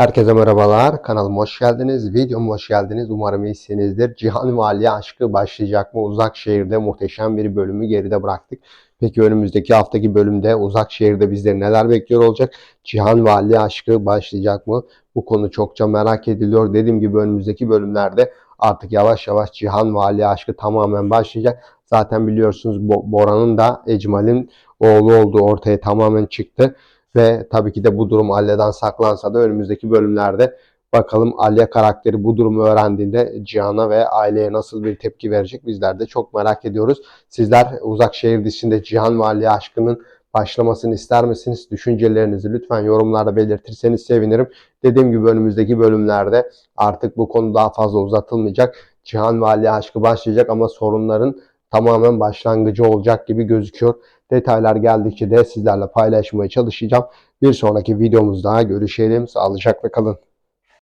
Herkese merhabalar. Kanalıma hoş geldiniz. Videoma hoş geldiniz. Umarım iyisinizdir. Cihan Vali aşkı başlayacak mı? Uzak şehirde muhteşem bir bölümü geride bıraktık. Peki önümüzdeki haftaki bölümde uzak şehirde bizleri neler bekliyor olacak? Cihan Vali aşkı başlayacak mı? Bu konu çokça merak ediliyor. Dediğim gibi önümüzdeki bölümlerde artık yavaş yavaş Cihan Vali aşkı tamamen başlayacak. Zaten biliyorsunuz Bo- Bora'nın da Ecmal'in oğlu olduğu ortaya tamamen çıktı. Ve tabii ki de bu durum Alya'dan saklansa da önümüzdeki bölümlerde bakalım Alya karakteri bu durumu öğrendiğinde Cihan'a ve aileye nasıl bir tepki verecek bizler de çok merak ediyoruz. Sizler Uzak Şehir dizisinde Cihan ve Alya aşkının başlamasını ister misiniz? Düşüncelerinizi lütfen yorumlarda belirtirseniz sevinirim. Dediğim gibi önümüzdeki bölümlerde artık bu konu daha fazla uzatılmayacak. Cihan ve Alya aşkı başlayacak ama sorunların tamamen başlangıcı olacak gibi gözüküyor. Detaylar geldikçe de sizlerle paylaşmaya çalışacağım. Bir sonraki videomuzda görüşelim. Sağlıcakla kalın.